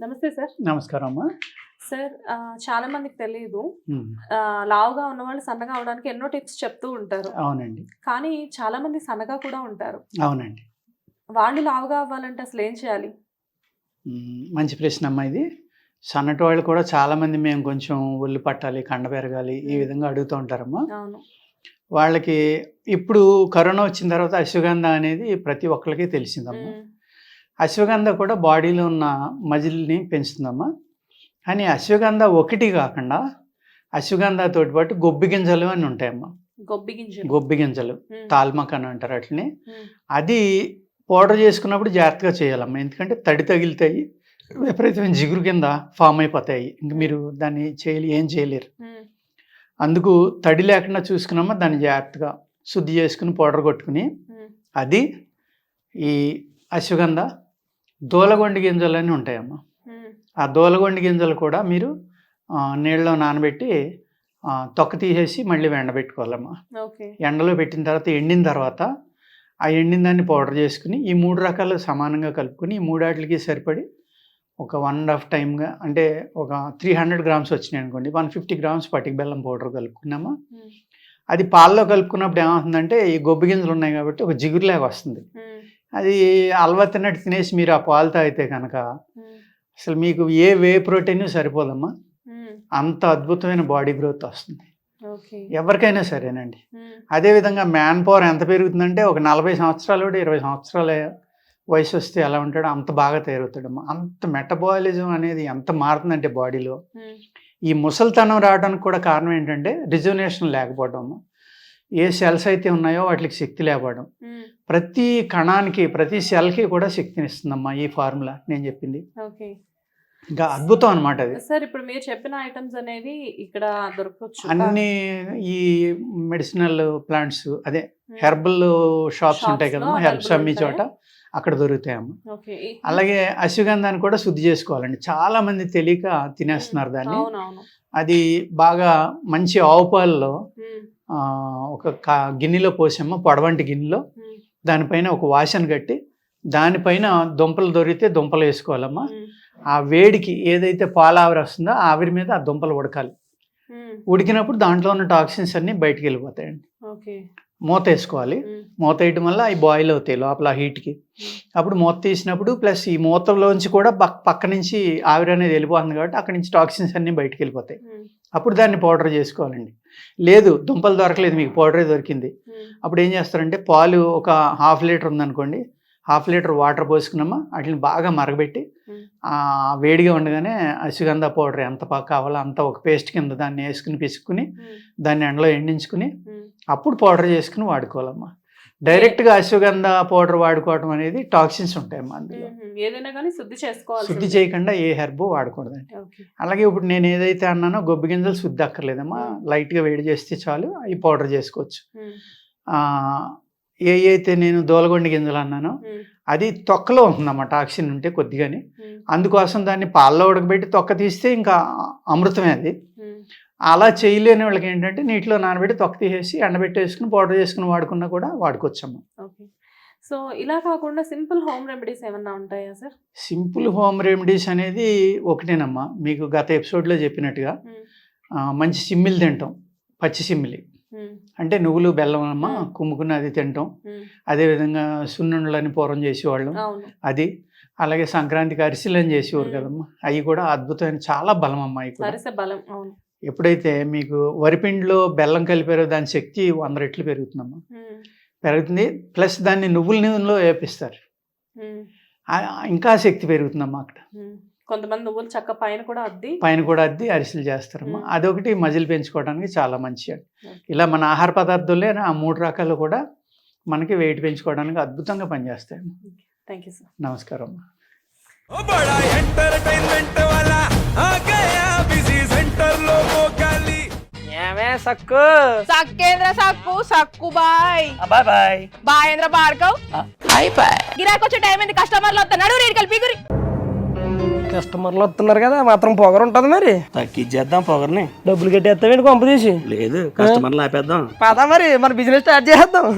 నమస్తే సార్. నమస్కారం అమ్మా. సార్ చాలా మందికి తెలియదు లావుగా ఉన్న వాళ్ళు సన్నగా అవడానికి ఎన్నో టిప్స్ చెప్తూ ఉంటారు. అవునండి. కానీ చాలా మంది సన్నగా కూడా ఉంటారు. అవునండి. వాళ్ళు లావుగా అవ్వాలంటే అసలు ఏం చేయాలి? మంచి ప్రశ్న అమ్మా ఇది. సన్నటి వాళ్ళు కూడా చాలామంది మేము కొంచెం ఒళ్ళు పట్టాలి కండ పెరగాలి ఈ విధంగా అడుగుతూ ఉంటారమ్మా. అవును. వాళ్ళకి ఇప్పుడు కరోనా వచ్చిన తర్వాత అశ్వగంధ అనేది ప్రతి ఒక్కరికి తెలిసిందమ్మా. అశ్వగంధ కూడా బాడీలో ఉన్న మజిల్ని పెంచుతుందమ్మా. కానీ అశ్వగంధ ఒకటి కాకుండా అశ్వగంధతో పాటు గొబ్బి గింజలు అని ఉంటాయమ్మా. గొబ్బి గింజలు. గొబ్బి గింజలు. తాల్మక్ అని అంటారు అట్లని అది పౌడర్ చేసుకున్నప్పుడు జాగ్రత్తగా చేయాలమ్మా. ఎందుకంటే తడి తగిలితాయి విపరీతమైన జిగురు కింద ఫామ్ అయిపోతాయి. ఇంక మీరు దాన్ని చేయలే ఏం చేయలేరు. అందుకు తడి లేకుండా చూసుకున్నామా దాన్ని జాగ్రత్తగా శుద్ధి చేసుకుని పౌడర్ కొట్టుకుని అది ఈ అశ్వగంధ దూలగొండి గింజలు అని ఉంటాయమ్మా ఆ దూలగొండి గింజలు కూడా మీరు నీళ్ళలో నానబెట్టి తొక్క తీసేసి మళ్ళీ ఎండబెట్టుకోవాలమ్మా ఎండలో పెట్టిన తర్వాత ఎండిన తర్వాత ఆ ఎండిన దాన్ని పౌడర్ చేసుకుని ఈ మూడు రకాలు సమానంగా కలుపుకొని ఈ మూడాటికి సరిపడి ఒక వన్ అండ్ హాఫ్ టైమ్గా అంటే ఒక త్రీ హండ్రెడ్ గ్రామ్స్ వచ్చినాయి అనుకోండి వన్ ఫిఫ్టీ గ్రామ్స్ పటిక బెల్లం పౌడర్ కలుపుకున్నామా. అది పాల్లో కలుపుకున్నప్పుడు ఏమవుతుందంటే ఈ గొబ్బు గింజలు ఉన్నాయి కాబట్టి ఒక జిగురులాగా వస్తుంది. అది అల్వా తిన్నట్టు తినేసి మీరు ఆ పాలు తాగితే కనుక అసలు మీకు ఏ వే ప్రోటీన్ సరిపోదమ్మా. అంత అద్భుతమైన బాడీ గ్రోత్ వస్తుంది. ఎవరికైనా సరేనండి. అదేవిధంగా మ్యాన్ పవర్ ఎంత పెరుగుతుందంటే ఒక నలభై సంవత్సరాలు కూడా ఇరవై సంవత్సరాల వయసు వస్తే ఎలా ఉంటాడో అంత బాగా తయారవుతాడమ్మా. అంత మెటబాలిజం అనేది ఎంత మారుతుందంటే బాడీలో ఈ ముసలితనం రావడానికి కూడా కారణం ఏంటంటే రిజర్వేషన్ లేకపోవడం అమ్మా. ఏ సెల్స్ అయితే ఉన్నాయో వాటికి శక్తి లేకపోవడం. ఉమ్, ప్రతి కణానికి ప్రతి సెల్కి కూడా శక్తిని ఇస్తుందమ్మా ఈ ఫార్ములా నేను చెప్పింది. ఇంకా అద్భుతం అనమాట అది. సార్ ఇప్పుడు మీరు చెప్పిన ఐటమ్స్ అనేవి ఇక్కడ దొరకవచ్చు అన్ని ఈ మెడిసినల్ ప్లాంట్స్ అదే హెర్బల్ షాప్స్ ఉంటాయి కదమ్మా హెర్బ్స్ అమ్మి? చోట అక్కడ దొరుకుతాయమ్మా. అలాగే అశ్వగంధాన్ని కూడా శుద్ధి చేసుకోవాలండి. చాలా మంది తెలియక తినేస్తున్నారు దాన్ని. అది బాగా మంచి ఆవు పాలలో ఒక గిన్నెలో పోసాము పొడవంటి గిన్నెలో. దానిపైన ఒక వాసన కట్టి దానిపైన దుంపలు దొరికితే దుంపలు వేసుకోవాలమ్మా. ఆ వేడికి ఏదైతే పాల ఆవిరి వస్తుందో ఆవిరి మీద ఆ దుంపలు ఉడకాలి. ఉడికినప్పుడు దాంట్లో ఉన్న టాక్సిన్స్ అన్నీ బయటికి వెళ్ళిపోతాయండి. మూత వేసుకోవాలి. మూత వేయటం వల్ల అవి బాయిల్ అవుతాయి లోపల హీట్కి. అప్పుడు మూత తీసినప్పుడు ప్లస్ ఈ మూతలోంచి కూడా పక్ పక్క నుంచి ఆవిరి అనేది వెళ్ళిపోతుంది కాబట్టి అక్కడి నుంచి టాక్సిన్స్ అన్నీ బయటికి వెళ్ళిపోతాయి. అప్పుడు దాన్ని పౌడర్ చేసుకోవాలండి. లేదు దుంపలు దొరకలేదు మీకు పౌడరే దొరికింది. అప్పుడు ఏం చేస్తారంటే పాలు ఒక హాఫ్ లీటర్ ఉందనుకోండి హాఫ్ లీటర్ వాటర్ పోసుకున్నామా వాటిని బాగా మరగబెట్టి వేడిగా ఉండగానే అశ్వగంధ పౌడర్ ఎంత కావాలో అంత ఒక పేస్ట్ కింద దాన్ని వేసుకుని పిసుకుని దాన్ని ఎండలో ఎండించుకుని అప్పుడు పౌడర్ చేసుకుని వాడుకోవాలమ్మా. డైరెక్ట్గా అశ్వగంధ పౌడర్ వాడుకోవడం అనేది టాక్సిన్స్ ఉంటాయమ్మా అందులో. ఏదైనా కానీ శుద్ధి చేసుకోవాలి శుద్ధి చేయకుండా ఏ హెర్బ్ వాడకూడదండి. అలాగే ఇప్పుడు నేను ఏదైతే అన్నానో గొబ్బి గింజలు శుద్ధి అక్కర్లేదమ్మా. లైట్గా వేడి చేస్తే చాలు అవి పౌడర్ చేసుకోవచ్చు. ఏ అయితే నేను దోలగొండి గింజలు అన్నానో అది తొక్కలో ఉంటుందమ్మా టాక్సిన్ ఉంటే కొద్దిగాని. అందుకోసం దాన్ని పాల్లో ఉడకబెట్టి తొక్క తీస్తే ఇంకా అమృతమే అది. అలా చేయలేని వాళ్ళకి ఏంటంటే నీటిలో నానబెట్టి తొక్క తీసేసి ఎండబెట్టేసుకుని పౌడర్ చేసుకుని వాడుకున్నా కూడా వాడుకోవచ్చమ్మా. ఓకే. సో ఇలా కాకుండా సింపుల్ హోమ్ రెమెడీస్ ఏమన్నా ఉంటాయా సార్? సింపుల్ హోమ్ రెమెడీస్ అనేది ఒకటేనమ్మా. మీకు గత ఎపిసోడ్లో చెప్పినట్టుగా మంచి సిమ్మిలు తింటాం. పచ్చి సిమ్మిలి. అంటే నువ్వులు బెల్లం అమ్మ మ్మ్. కుమ్ముకుని అది తింటాం. అదేవిధంగా సున్నుండలని పూర్వం చేసేవాళ్ళం. అది అలాగే సంక్రాంతికి అరిసెలని చేసేవారు మ్మ్. కదమ్మా. అవి కూడా అద్భుతమైన చాలా బలం అమ్మా అవి కూడా. ఎప్పుడైతే మీకు వరిపిండిలో బెల్లం కలిపారో దాని శక్తి వంద రెట్లు పెరుగుతుందమ్మా. పెరుగుతుంది. ప్లస్ దాన్ని నువ్వుల నూనెలో వేపిస్తారు. ఇంకా శక్తి పెరుగుతుందమ్మా అక్కడ. కొంతమంది నువ్వులు చక్క పైన కూడా అద్ది. పైన కూడా అద్ది అరిసెలు చేస్తారమ్మా. మ్మ్. అదొకటి మజిల్ పెంచుకోవడానికి చాలా మంచిది ఓకే. ఇలా మన ఆహార పదార్థాలే ఆ మూడు రకాలు కూడా మనకి వెయిట్ పెంచుకోవడానికి అద్భుతంగా పనిచేస్తాయి థ్యాంక్ యూ సార్. నమస్కారం Sakku. Sakkendra Sakku Sakku bye. Bye bye. బాయేంద్ర Bhargav bye bye. గిరాకి వచ్చే టైం ఏంది? కస్టమర్లు వస్తున్నాడు రేడు కలిపి గురి కస్టమర్లు వస్తున్నారు కదా మాత్రం పొగరు ఉంటది మరి. తగ్గించేద్దాం పొగర్ని. డబ్బులు కట్టేస్తావేంటి కొంప తీసి? లేదు కస్టమర్లు ఆపేద్దాం పదా మరి మన బిజినెస్ స్టార్ట్ చేద్దాం.